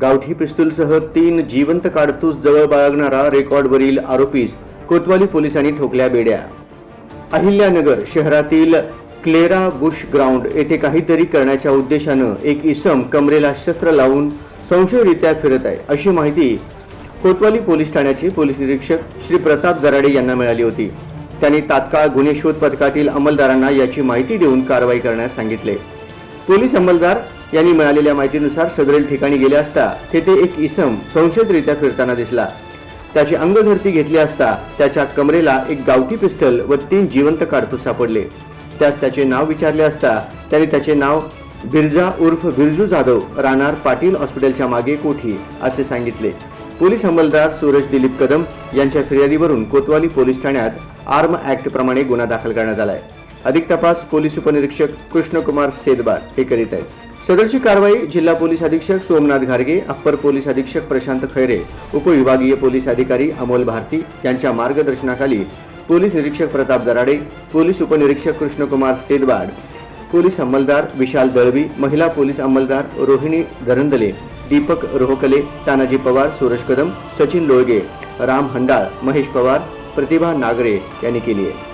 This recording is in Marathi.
गावठी पिस्तूलसह तीन जिवंत काडतूस जवळ बाळगणारा रेकॉर्डवरील आरोपीस कोतवाली पोलिसांनी ठोकल्या बेड्या. अहिल्यानगर शहरातील क्लेरा बुश ग्राउंड येथे काहीतरी करण्याच्या उद्देशानं एक इसम कमरेला शस्त्र लावून संशयरित्या फिरत आहे अशी माहिती कोतवाली पोलीस ठाण्याचे पोलीस निरीक्षक श्री प्रताप दराडे यांना मिळाली होती. त्यांनी तात्काळ गुन्हे शोध पथकातील अंमलदारांना याची माहिती देऊन कारवाई करण्यास सांगितले. पोलीस अंमलदार यांनी मिळालेल्या माहितीनुसार सदरेल ठिकाणी गेले असता तेथे एक इसम संशयितरित्या फिरताना दिसला. त्याची अंगझडती घेतली असता त्याच्या कमरेला एक गावठी पिस्तल व तीन जिवंत काडतूस सापडले. त्यास त्याचे नाव विचारले असता त्याने त्याचे नाव बिरजा उर्फ बिरजू जाधव राहणार पाटील हॉस्पिटलच्या मागे कोठी असे सांगितले. पोलीस अंमलदार सूरज दिलीप कदम यांच्या फिर्यादीवरून कोतवाली पोलीस ठाण्यात आर्म ऍक्ट प्रमाणे गुन्हा दाखल करण्यात आलाय. अधिक तपास पोलीस उपनिरीक्षक कृष्णकुमार सेदबार हे करीत आहेत. सदरची कारवाई जिल्हा पोलीस अधीक्षक सोमनाथ घारगे अप्पर पोलीस अधीक्षक प्रशांत खैरे उपविभागीय पोलीस अधिकारी अमोल भारती यांच्या मार्गदर्शनाखाली पोलीस निरीक्षक प्रताप दराडे पोलीस उपनिरीक्षक कृष्णकुमार सेदवाड पोलीस अंमलदार विशाल दळवी महिला पोलीस अंमलदार रोहिणी धरंदले दीपक रोहकले तानाजी पवार सूरज कदम सचिन लोळगे राम हंडाळ महेश पवार प्रतिभा नागरे यांनी केली आहे.